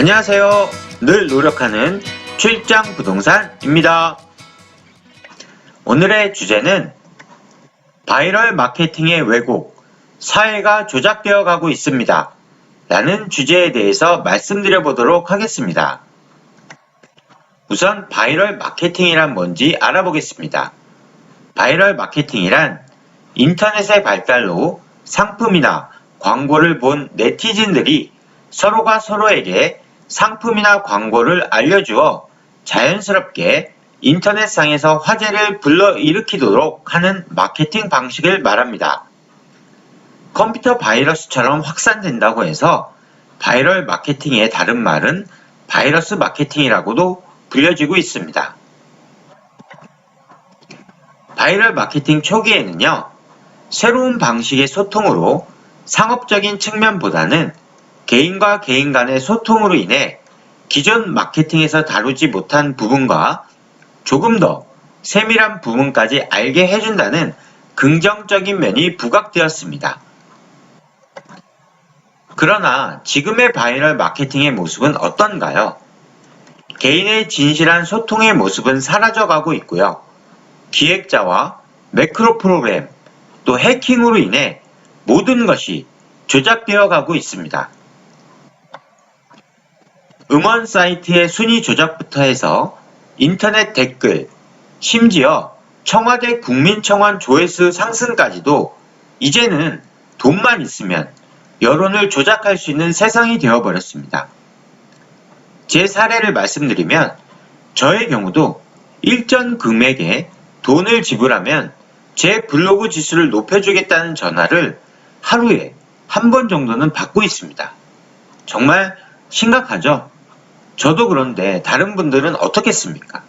안녕하세요. 늘 노력하는 출장 부동산입니다. 오늘의 주제는 바이럴 마케팅의 왜곡, 사회가 조작되어 가고 있습니다. 라는 주제에 대해서 말씀드려 보도록 하겠습니다. 우선 바이럴 마케팅이란 뭔지 알아보겠습니다. 바이럴 마케팅이란 인터넷의 발달로 상품이나 광고를 본 네티즌들이 서로가 서로에게 상품이나 광고를 알려주어 자연스럽게 인터넷상에서 화제를 불러일으키도록 하는 마케팅 방식을 말합니다. 컴퓨터 바이러스처럼 확산된다고 해서 바이럴 마케팅의 다른 말은 바이러스 마케팅이라고도 불려지고 있습니다. 바이럴 마케팅 초기에는요, 새로운 방식의 소통으로 상업적인 측면보다는 개인과 개인 간의 소통으로 인해 기존 마케팅에서 다루지 못한 부분과 조금 더 세밀한 부분까지 알게 해준다는 긍정적인 면이 부각되었습니다. 그러나 지금의 바이럴 마케팅의 모습은 어떤가요? 개인의 진실한 소통의 모습은 사라져가고 있고요. 기획자와 매크로 프로그램 또 해킹으로 인해 모든 것이 조작되어 가고 있습니다. 음원 사이트의 순위 조작부터 해서 인터넷 댓글, 심지어 청와대 국민청원 조회수 상승까지도 이제는 돈만 있으면 여론을 조작할 수 있는 세상이 되어버렸습니다. 제 사례를 말씀드리면 저의 경우도 일정 금액에 돈을 지불하면 제 블로그 지수를 높여주겠다는 전화를 하루에 한 번 정도는 받고 있습니다. 정말 심각하죠? 저도 그런데 다른 분들은 어떻겠습니까?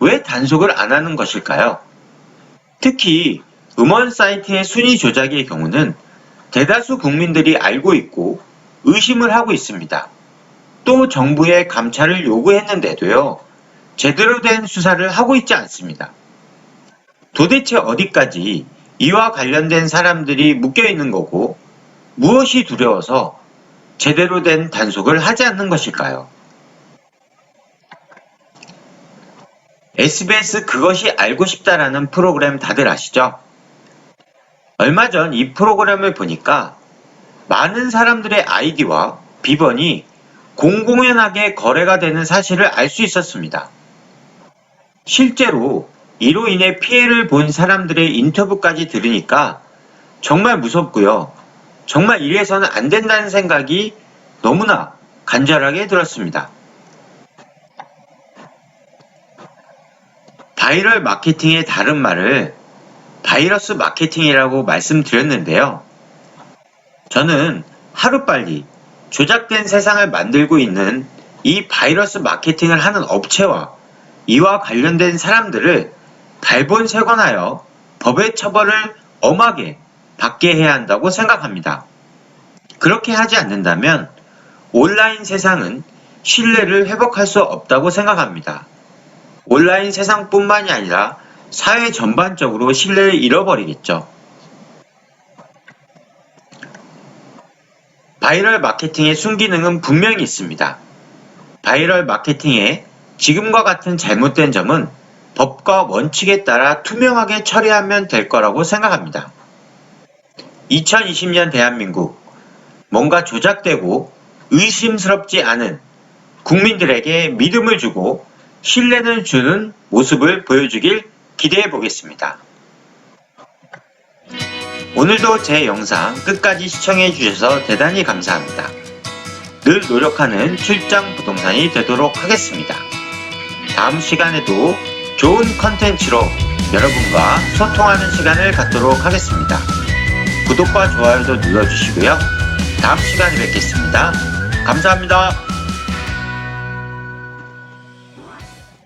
왜 단속을 안 하는 것일까요? 특히 음원 사이트의 순위 조작의 경우는 대다수 국민들이 알고 있고 의심을 하고 있습니다. 또 정부에 감찰을 요구했는데도요, 제대로 된 수사를 하고 있지 않습니다. 도대체 어디까지 이와 관련된 사람들이 묶여 있는 거고 무엇이 두려워서 제대로 된 단속을 하지 않는 것일까요? SBS 그것이 알고 싶다라는 프로그램 다들 아시죠? 얼마 전 이 프로그램을 보니까 많은 사람들의 아이디와 비번이 공공연하게 거래가 되는 사실을 알 수 있었습니다. 실제로 이로 인해 피해를 본 사람들의 인터뷰까지 들으니까 정말 무섭고요. 정말 이래서는 안 된다는 생각이 너무나 간절하게 들었습니다. 바이럴 마케팅의 다른 말을 바이러스 마케팅이라고 말씀드렸는데요. 저는 하루빨리 조작된 세상을 만들고 있는 이 바이러스 마케팅을 하는 업체와 이와 관련된 사람들을 발본색원하여 법의 처벌을 엄하게 받게 해야 한다고 생각합니다. 그렇게 하지 않는다면 온라인 세상은 신뢰를 회복할 수 없다고 생각합니다. 온라인 세상뿐만이 아니라 사회 전반적으로 신뢰를 잃어버리겠죠. 바이럴 마케팅의 순기능은 분명히 있습니다. 바이럴 마케팅의 지금과 같은 잘못된 점은 법과 원칙에 따라 투명하게 처리하면 될 거라고 생각합니다. 2020년 대한민국 뭔가 조작되고 의심스럽지 않은 국민들에게 믿음을 주고 신뢰를 주는 모습을 보여주길 기대해 보겠습니다. 오늘도 제 영상 끝까지 시청해 주셔서 대단히 감사합니다. 늘 노력하는 출장 부동산이 되도록 하겠습니다. 다음 시간에도 좋은 컨텐츠로 여러분과 소통하는 시간을 갖도록 하겠습니다. 구독과 좋아요도 눌러주시고요. 다음 시간에 뵙겠습니다. 감사합니다.